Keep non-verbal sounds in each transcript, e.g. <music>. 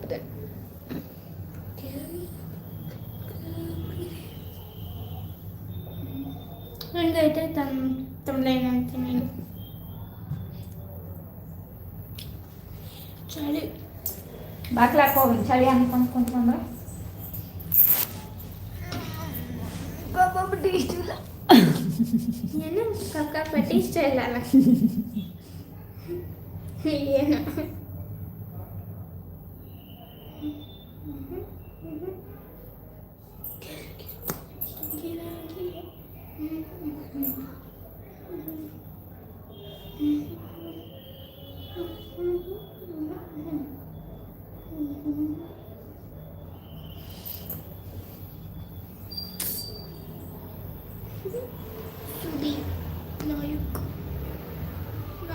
கொடுத்தேன் రెండైతే తన తమిళైనంత నేను చలి బాకలాకోవాలి చలి అనుకుంటున్నాము నేను కక్క పెట్టి స్టైల్ అలా ఏనా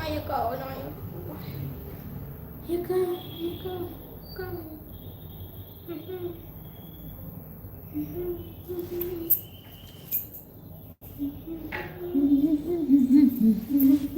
ನಾಯಕ ನಾಯಕ ಯಾಕ ಯಾಕ ಯಾಕ ಹ್ಮ್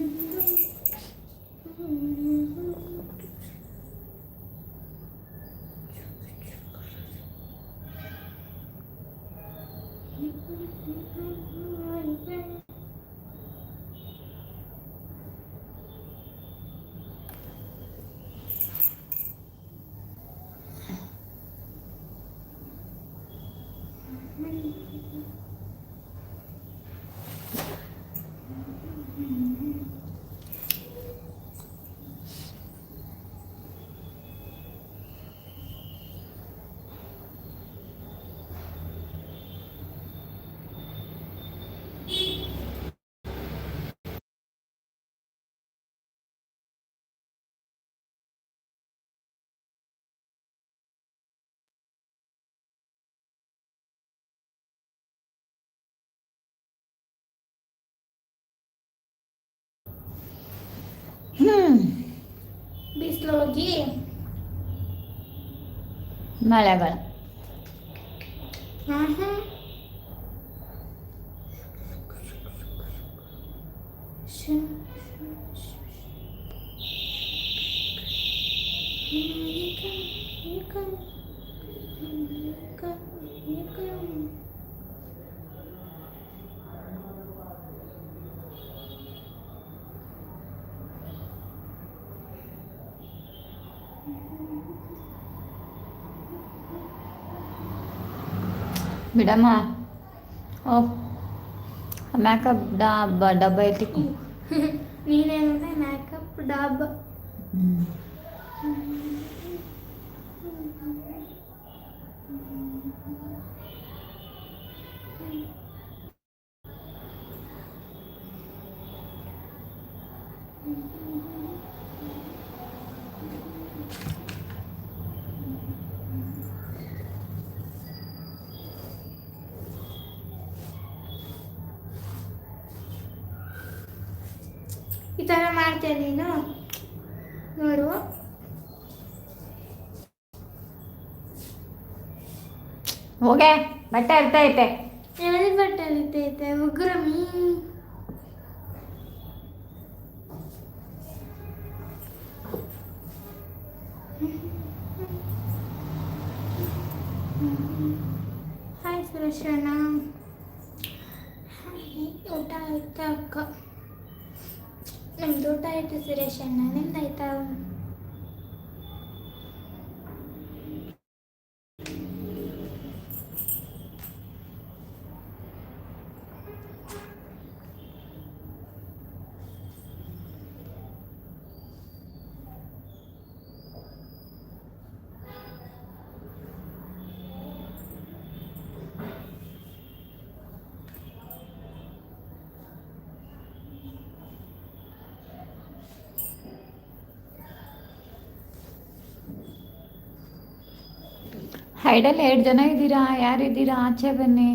ಬಿಸಿಲು ಹೋಗಿ ಮಳೆಗಾಲ ಹಾಂ ಹಾಂ ಬಿಡಮ್ಮ ಓ ಮೇಕಪ್ ಡಬ್ಬ ಡಬ್ಬ ಎತ್ತಿಕು ನೀನೇನಂದ್ರೆ ಮೇಕಪ್ ಡಾಬ್ ಹೋಗೆ, ಬಟ್ಟೆ ಇರ್ತೈತೆ ಎಲ್ಲಿ ಬಟ್ಟೆ ಅಲಿತೈತೆ ಉಗ್ರಮಿ ಹಾಯ್ ಸುರೇಶಣ್ಣ ಊಟ ಆಯ್ತಾ ಅಕ್ಕ? ನಮ್ದು ಊಟ ಆಯ್ತು ಸುರೇಶಣ್ಣ ನಿಮ್ದಾಯ್ತಾ? ಹೈಡಲ್ಲಿ ಎರಡು ಜನ ಇದ್ದೀರಾ? ಯಾರಿದ್ದೀರಾ ಆಚೆ ಬನ್ನಿ.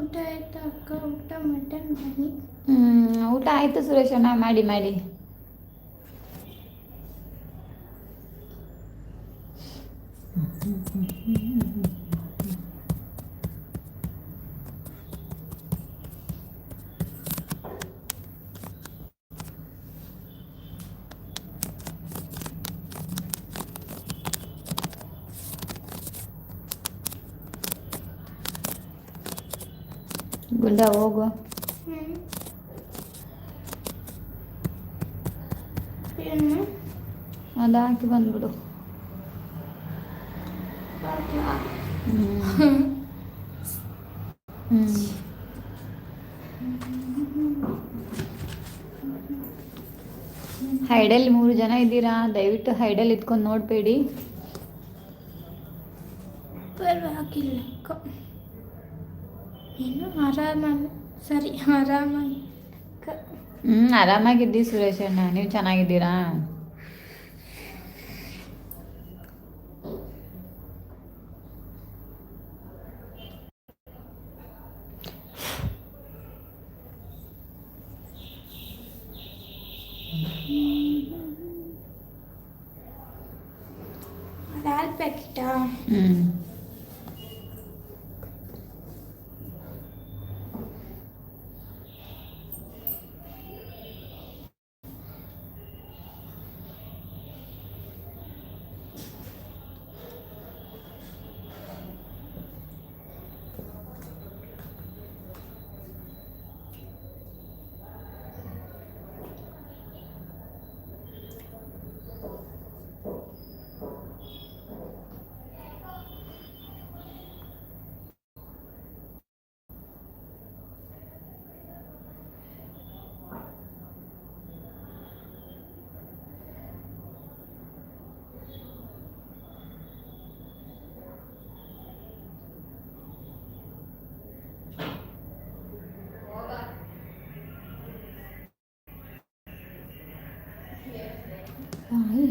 ಊಟ ಆಯ್ತು ಅಕ್ಕ? ಊಟ ಮಟನ್ ಬನ್ನಿ. ಹ್ಞೂ ಊಟ ಆಯಿತು ಸುರೇಶಣ್ಣ ಮಾಡಿ ಮಾಡಿ. ಹ್ಞೂ <laughs> ಹೋಗು ಹ್ಮ್. ಹೋಗು. ಅದು ಹಾಕಿ ಬಂದ್ಬಿಡು. ಹೈಡಲ್ಲಿ ಮೂರು ಜನ ಇದ್ದೀರಾ? ದಯವಿಟ್ಟು ಹೈಡಲ್ ಇದ್ಕೊಂಡು ನೋಡಬೇಡಿ. ಹಾಕಿಲ್ಲ. ಏನು ಆರಾಮಾಗಿ ಸರಿ ಆರಾಮಾಗಿ. ಹ್ಞೂ ಆರಾಮಾಗಿದ್ದಿ ಸುರೇಶಣ್ಣ ನೀವು ಚೆನ್ನಾಗಿದ್ದೀರಾ ಅದು ಹಾಲು ಪ್ಯಾಕೆಟಾ ಹ್ಞೂ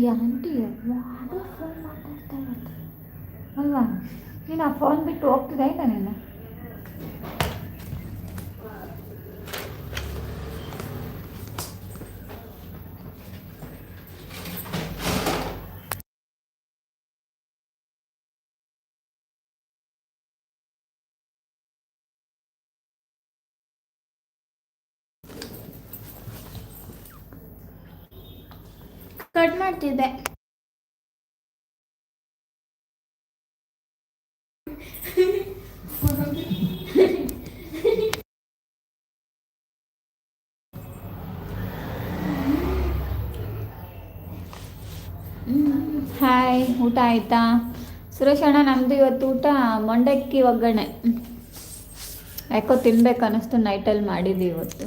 ಈ ಆಂಟಿ ಯಾವಾಗಲೂ ಫೋನ್ ಮಾತಾಡ್ತಾ ಇರುತ್ತೆ. ಅಲ್ವಾ? ನೀನು ಆ ಫೋನ್ ಬಿಟ್ಟು ಹೋಗ್ತಿದ್ದೆ ಇಲ್ಲ ನೀನು? ಕಟ್ ಮಾಡ್ತಿದ್ದೆ. ಹಾಯ್ ಊಟ ಆಯ್ತಾ? ಸುರೇಶ್ ಅಣ್ಣ ನಮ್ಮದು ಇವತ್ತು ಊಟ ಮಂಡಕ್ಕಿ ಒಗ್ಗರಣೆ. ಯಾಕೋ ತಿನ್ಬೇಕು ಅನ್ನಿಸ್ತು ನೈಟಲ್ಲಿ ಮಾಡಿದ್ವಿ ಇವತ್ತು.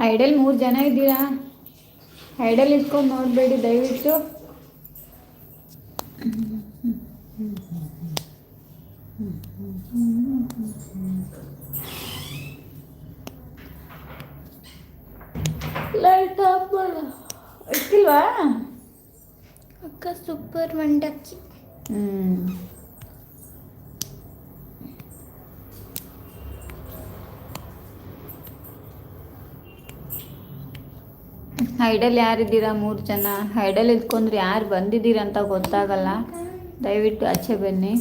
ಹೈಡಲ್ ಮೂರು ಜನ ಇದ್ದೀರಾ? ಐಡಲ್ ಇಟ್ಕೊಂಡು ನೋಡಬೇಡಿ ದಯವಿಟ್ಟು. ಲೈಟ್ ಆಫ್ ಮಾಡ. ಇಟ್ಟಿಲ್ವಾ? ಅಕ್ಕ ಸೂಪರ್ ಮಂಡಕ್ಕಿ ಹ್ಞೂ ಹೈಡಲ್ ಯಾರಿದ್ದೀರಾ ಮೂರು ಜನ? ಹೈಡಲ್ ಇದ್ಕೊಂಡ್ರೆ ಯಾರು ಬಂದಿದ್ದೀರಾ ಅಂತ ಗೊತ್ತಾಗಲ್ಲ. ದಯವಿಟ್ಟು ಆಚೆ ಬನ್ನಿ.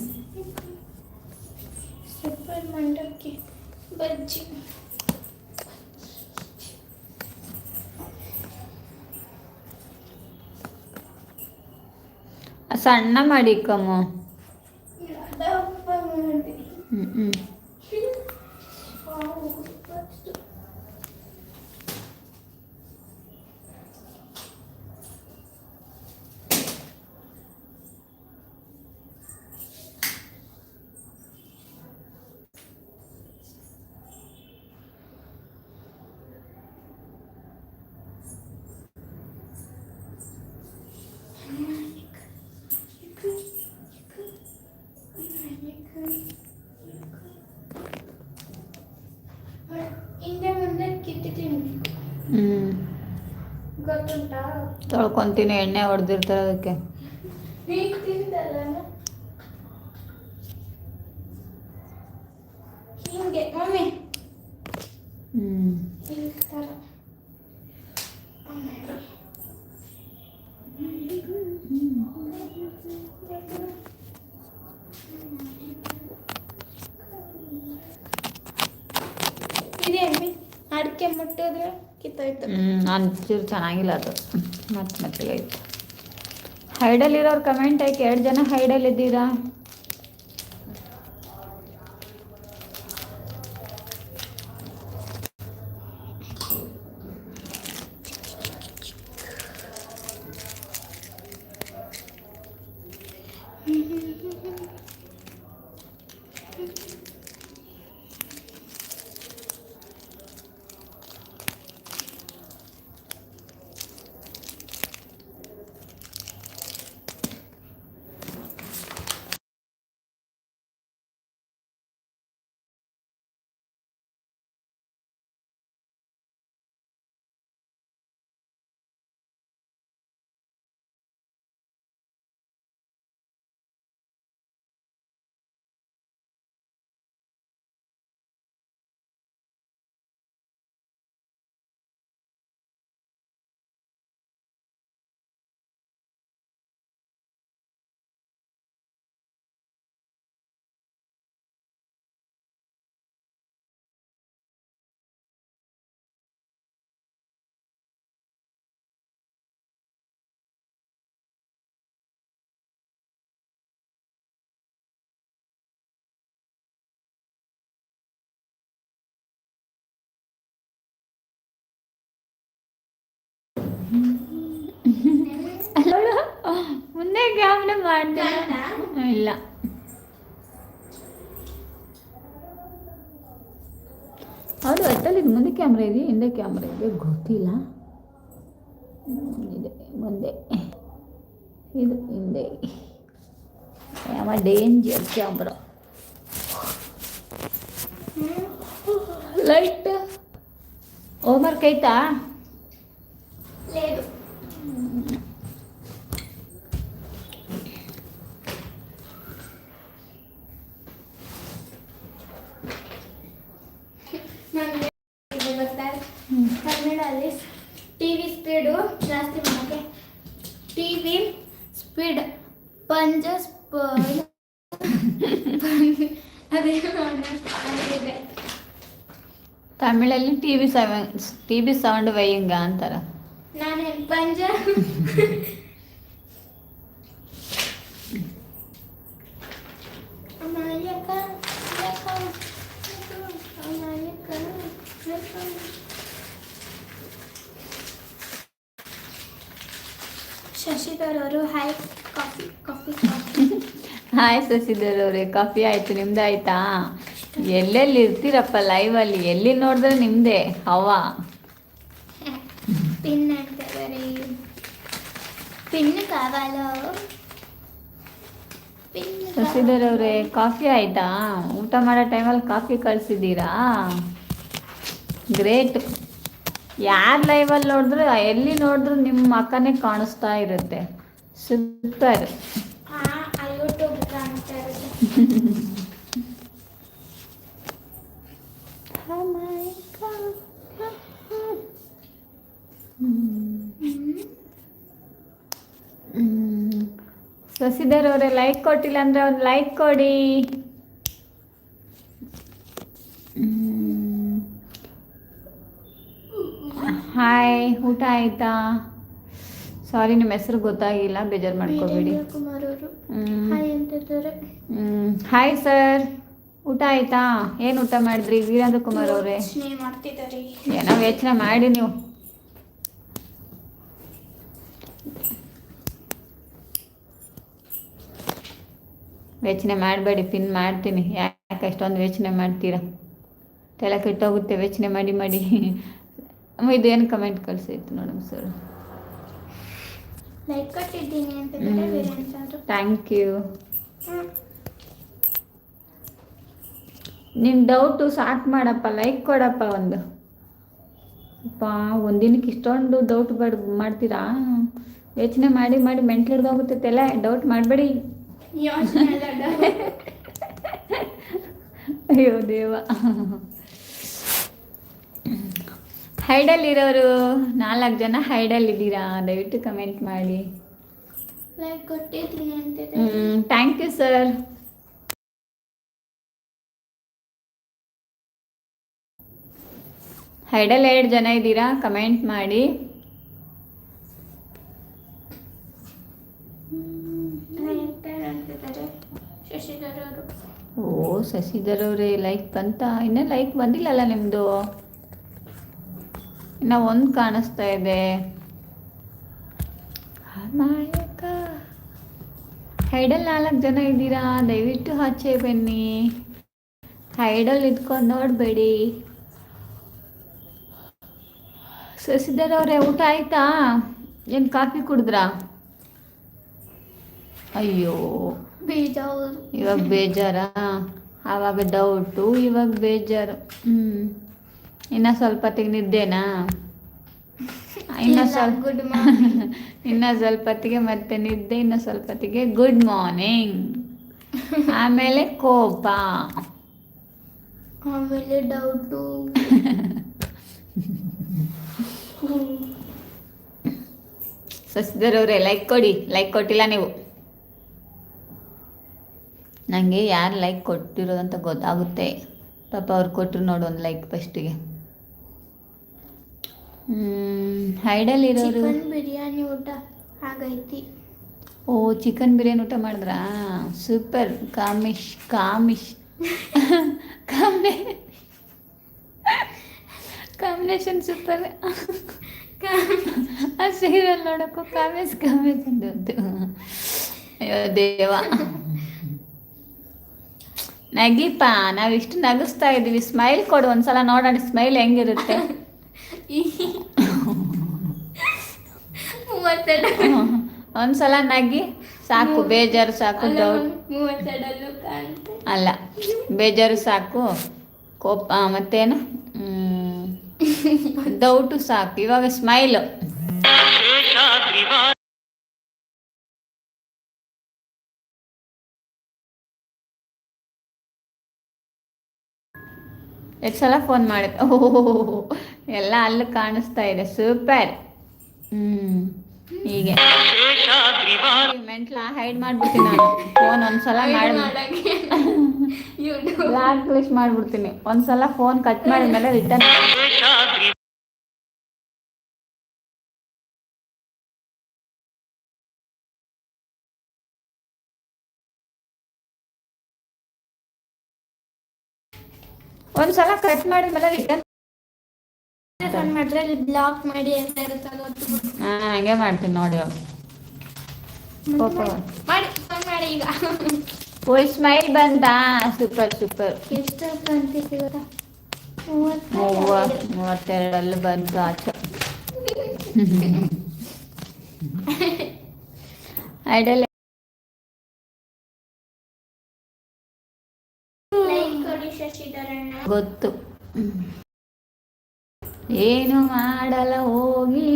ಸಣ್ಣ ಮಾಡಿ ಕಮ್ಮು. ಹ್ಞೂ ಹ್ಞೂ ಹಿಂದೆ ಮುಂದೆ ಹ್ಞೂ ಗೊತ್ತುಂಟಾ? ತೊಳ್ಕೊತೀನಿ ಎಣ್ಣೆ ಹೊಡೆದಿರ್ತಾರೆ ಅದಕ್ಕೆ. ನೀನು ಕಿತ್ತೋಯ್ತು ಚೂರು ಚೆನ್ನಾಗಿಲ್ಲ ಅದು. ಮತ್ತೆ ಮತ್ತೆ ಆಯ್ತು. ಹೈಡಲ್ಲಿರೋರು ಕಮೆಂಟ್ ಹಾಕಿ ಎರಡು ಜನ ಹೈಡಲ್ಲಿದ್ದೀರಾ <laughs> ಮುಂದೆ ಮಾಡ್ತಾನೆ ಇಲ್ಲ. ಹೌದು ಒಟ್ಟಲ್ಲಿ ಇದು ಮುಂದೆ ಕ್ಯಾಮ್ರಾ ಇದೆ ಹಿಂದೆ ಕ್ಯಾಮ್ರಾ ಇದೆ. ಗೊತ್ತಿಲ್ಲ. ಇದೆ ಮುಂದೆ. ಇದು ಹಿಂದೆ. ಯಾವ ಡೇಂಜರ್ ಕ್ಯಾಮ್ರಾ ಲೈಟ್ ಹೋಮ್ವರ್ಕ್ ಆಯ್ತಾ? ನಾನು ಇದು ಗೊತ್ತಾ ಕನ್ನಡಲ್ಲಿ ಟಿ ವಿ ಸ್ಪೀಡು ಜಾಸ್ತಿ ಮಾಡೋಕ್ಕೆ ಟಿ ವಿ ಸ್ಪೀಡ್ ಪಂಜ ಸ್ಪ ಅದೇ ಅದಿದೆ ತಮಿಳಲ್ಲಿ T V seven T V sound ವೈಯಿಂಗ ಅಂತಾರ ನಾನೇನು ಪಂಜ ಹಾಯ್ ಶಶಿಧರ್ ಅವರೇ ಕಾಫಿ ಆಯ್ತು ನಿಮ್ದು ಆಯ್ತಾ ಎಲ್ಲೆಲ್ಲಿ ಇರ್ತೀರಪ್ಪ ಲೈವಲ್ಲಿ ಎಲ್ಲಿ ನೋಡಿದ್ರೆ ನಿಮ್ದೇ ಹವಾ పిన్ అంటే మరి పిన్ కావాలో పిన్ ಶಶಿಧರ್ ಅವರೇ ಕಾಫಿ ಆಯ್ತಾ ಊಟ ಮಾಡೋ ಟೈಮಲ್ಲಿ ಕಾಫಿ ಕಳಿಸಿದ್ದೀರಾ ಗ್ರೇಟ್ ಯಾರು ಲೈವಲ್ಲಿ ನೋಡಿದ್ರು ಎಲ್ಲಿ ನೋಡಿದ್ರು ನಿಮ್ಮ ಅಕ್ಕನೇ ಕಾಣಿಸ್ತಾ ಇರುತ್ತೆ ಸೂಪರ್ ఆ యూట్యూబ్ అంటారు ಶಶಿಧರ್ ಅವರೇ ಲೈಕ್ ಕೊಟ್ಟಿಲ್ಲ ಅಂದರೆ ಒಂದು ಲೈಕ್ ಕೊಡಿ. ಹಾಯ್ ಊಟ ಆಯ್ತಾ? ಸಾರಿ ನಿಮ್ಮ ಹೆಸರು ಗೊತ್ತಾಗಿಲ್ಲ ಬೇಜಾರು ಮಾಡ್ಕೋಬೇಡಿ. ಹಾಯ್ ಸರ್ ಊಟ ಆಯ್ತಾ? ಏನು ಊಟ ಮಾಡಿದ್ರಿ? ವೀರೇಂದ್ರ ಕುಮಾರ್ ಅವರೇ. ಏನೋ ಯೋಚನೆ ಮಾಡಿ ನೀವು. ಯೋಚನೆ ಮಾಡಬೇಡಿ ಪಿನ್ ಮಾಡ್ತೀನಿ. ಯಾಕೆ ಅಷ್ಟೊಂದು ಯೋಚನೆ ಮಾಡ್ತೀರಾ? ತಲೆ ಕೆಟ್ಟೋಗುತ್ತೆ. ಯೋಚನೆ ಮಾಡಿ ಮಾಡಿ. ಇದು ಏನು ಕಮೆಂಟ್ ಕಳಿಸಿತ್ತು ನೋಡಮ್ ಸರ್ ಲೈಕ್ ಕೊಟ್ಟಿದ್ದೀನಿ ಅಂತ ಥ್ಯಾಂಕ್ ಯು ನಿಮ್ಮ ನಿನ್ನ ಡೌಟು ಸಾಕ್ ಮಾಡಪ್ಪ ಲೈಕ್ ಕೊಡಪ್ಪ ಒಂದು. ಅಪ್ಪ ಒಂದಿನಕ್ಕೆ ಇಷ್ಟೊಂದು ಡೌಟ್ ಬಡ್ ಮಾಡ್ತೀರಾ? ಯೋಚನೆ ಮಾಡಿ ಮಾಡಿ ಮೆಂಟ್ಲ್ ಹಿಡ್ದೋಗುತ್ತೆ ತಲೆ. ಡೌಟ್ ಮಾಡಬೇಡಿ. <laughs> ಅಯ್ಯೋ ದೇವ. ಹೈಡಲ್ಲಿರೋರು ನಾಲ್ಕು ಜನ ಹೈಡಲ್ಲಿದ್ದೀರಾ? ದಯವಿಟ್ಟು ಕಮೆಂಟ್ ಮಾಡಿ. ಥ್ಯಾಂಕ್ ಯು ಸರ್ ಹೈಡಲ್ ಎರಡು ಜನ ಇದ್ದೀರಾ? ಕಮೆಂಟ್ ಮಾಡಿ. ಓ ಶಶಿಧರ್ ಅವರೇ ಲೈಕ್ ಬಂತ? ಇನ್ನೂ ಲೈಕ್ ಬಂದಿಲ್ಲಲ್ಲ ನಿಮ್ಮದು ಇನ್ನು ಒಂದು ಕಾಣಿಸ್ತಾ ಇದೆ. ನಾಯಕ ಹೈಡಲ್ ನಾಲ್ಕು ಜನ ಇದ್ದೀರಾ? ದಯವಿಟ್ಟು ಆಚೆ ಬನ್ನಿ. ಹೈಡಲ್ ಇದ್ಕೊಂಡು ನೋಡಬೇಡಿ. ಶಶಿಧರ್ ಅವರೇ ಊಟ ಆಯ್ತಾ? ಏನು ಕಾಫಿ ಕುಡಿದ್ರಾ? ಅಯ್ಯೋ. ಬೇಜಾರು. ಇವಾಗ ಬೇಜಾರಾ? ಆವಾಗ ಡೌಟು ಇವಾಗ ಬೇಜಾರು. ಹ್ಞೂ ಇನ್ನು ಸ್ವಲ್ಪ ಹೊತ್ತಿಗೆ ನಿದ್ದೆನಾ ಇನ್ನು ಸ್ವಲ್ಪ ಗುಡ್ ಮಾರ್ನಿಂಗ್ <laughs> ಇನ್ನು ಸ್ವಲ್ಪ ಹೊತ್ತಿಗೆ ಮತ್ತೆ ನಿದ್ದೆ ಇನ್ನು ಸ್ವಲ್ಪ ಹೊತ್ತಿಗೆ ಗುಡ್ ಮಾರ್ನಿಂಗ್ <laughs> ಆಮೇಲೆ ಕೋಪ. ಆಮೇಲೆ ಡೌಟು ಶಶಿಧರ್ ಅವರೇ ಲೈಕ್ ಕೊಡಿ ಲೈಕ್ ಕೊಟ್ಟಿಲ್ಲ ನೀವು. ನನಗೆ ಯಾರು ಲೈಕ್ ಕೊಟ್ಟಿರೋದಂತ ಗೊತ್ತಾಗುತ್ತೆ. ಪಾಪ ಅವ್ರು ಕೊಟ್ಟರು ನೋಡು ಒಂದು ಲೈಕ್ ಫಸ್ಟಿಗೆ ಹೈಡಲ್ಲಿರೋರು ಚಿಕನ್ ಬಿರಿಯಾನಿ ಊಟ ಆಗೈತಿ. ಓ ಚಿಕನ್ ಬಿರಿಯಾನಿ ಊಟ ಮಾಡಿದ್ರಾ? Super. Kamesh Kamesh combi combination super. ಆ ಸೀರಿಯಲ್ ನೋಡೋಕ್ಕೂ ಕಾಮೇಶ್ ಕಾಮೇಶ್ ಅಂದದ್ದು. ಅಯ್ಯೋ ದೇವ. ನಗಿಪ್ಪ ನಾವಿಷ್ಟು ನಗಿಸ್ತಾ ಇದ್ದೀವಿ. ಸ್ಮೈಲ್ ಕೊಡು ಒಂದ್ಸಲ ನೋಡೋಣ ಸ್ಮೈಲ್ ಹೆಂಗಿರುತ್ತೆ? ಒಂದ್ಸಲ ನಗಿ ಸಾಕು ಬೇಜಾರು ಸಾಕು ಅಲ್ಲ ಬೇಜಾರು ಸಾಕು ಕೋಪ ಮತ್ತೇನು? ಡೌಟು <laughs> ಸಾಕು. ಇವಾಗ ಸ್ಮೈಲು ಎಷ್ಟು ಸಲ ಫೋನ್ ಮಾಡಿ ಓಹೋ ಎಲ್ಲ ಅಲ್ಲಿ ಕಾಣಿಸ್ತಾ ಇದೆ. ಸೂಪರ್ ಹ್ಮ್ ಹೀಗೆ. ಮೆಂಟ್ಲ ಹೈಡ್ ಮಾಡ್ಬಿಡ್ತೀನಿ ನಾನು. ಫೋನ್ ಒಂದ್ಸಲ ಮಾಡಿ ಬ್ಲಾಕ್ ಲಿಸ್ಟ್ ಮಾಡ್ಬಿಡ್ತೀನಿ. ಒಂದ್ಸಲ ಫೋನ್ ಕಟ್ ಮಾಡಿದ್ಮೇಲೆ ರಿಟರ್ನ್ ಒಂದ್ಸಲ ಕಟ್ ಮಾಡಿದ್ಮೇಲೆ ರಿಟರ್ನ್ ಫೋನ್ ಮಾಡಿದ್ರೆ ಅಲ್ಲಿ ಬ್ಲಾಕ್ ಮಾಡಿ ಅಂತ ಇರುತ್ತೆ ಅದು ಒತ್ತು ನಾನು ಹಂಗೆ ಮಾಡ್ತೀನಿ ನೋಡಿ ಮಾಡಿ ಫೋನ್ ಮಾಡಿ ಈಗ. ಸ್ಮೈಲ್ ಬಂತಾ? ಸೂಪರ್ ಸೂಪರ್ ಎಷ್ಟು ಗೊತ್ತಾ? ಮೂವತ್ತೆರಡು. ಮೂವತ್ತೆರಡಲ್ಲಿ ಬಂತು ಆಚೆ. <laughs> ಐಡಲ್ ಗೊತ್ತು. ಏನು ಮಾಡಲ ಹೋಗಿ?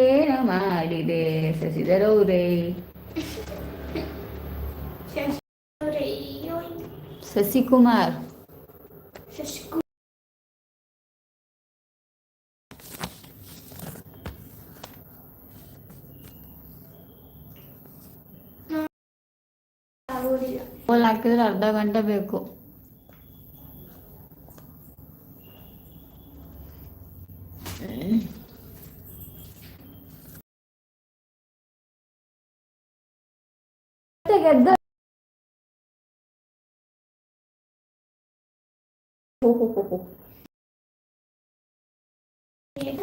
ಏನು ಮಾಡಿದೆ ಶಶಿಧರವ್ರೆ ಶಶಿಕುಮಾರ್ ಹಾಕಿದ್ರೆ ಅರ್ಧ ಗಂಟೆ ಶಶಿ ಆಗೋದಿಲ್ಲ ಪೋಲ್ ಹಾಕಿದ್ರೆ ಅರ್ಧ ಗಂಟೆ ಬೇಕು ಗೆದ್ದ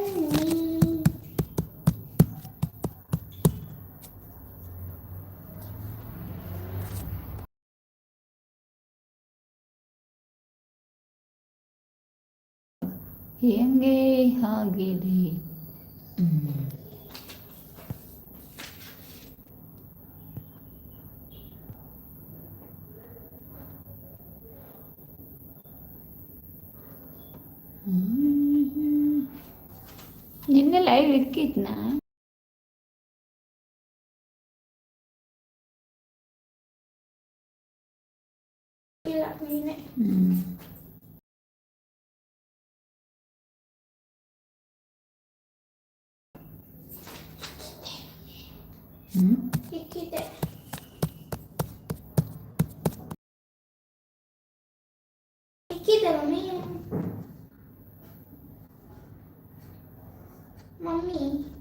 ಹೆಂಗೆ ಆಗಿದೆ ಲೈವ್ ಇಕ್ಕಿದ್ನಾ ಇಲ್ಲ ಮಮ್ಮಿ ಮಾಡು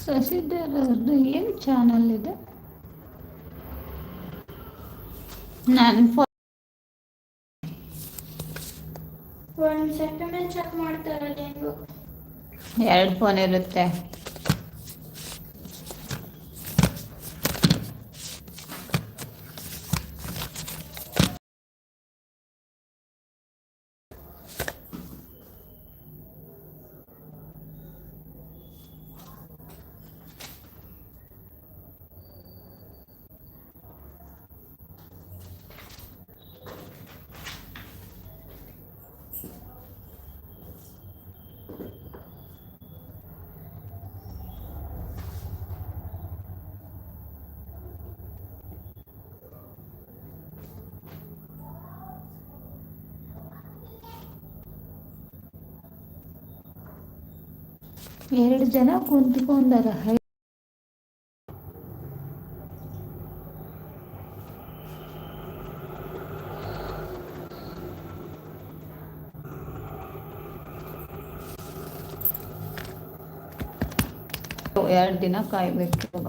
ಶಶಿಧರ್ ಅವ್ರದ್ದು ಏನು ಚಾನಲ್ ಇದೆ? ನಾನು ಫೋನ್ ಒಂದು ಸೆಕೆಂಡ್ ಚೆಕ್ ಮಾಡ್ತಾರಲ್ಲ ಹೆಂಗು. ಎರಡು ಫೋನ್ ಇರುತ್ತೆ. ಎರಡು ಜನ ಕುಂತ್ಕೊಂಡಾರ ಎರಡು ದಿನ ಕಾಯ್ಬೇಕು ಇವಾಗ.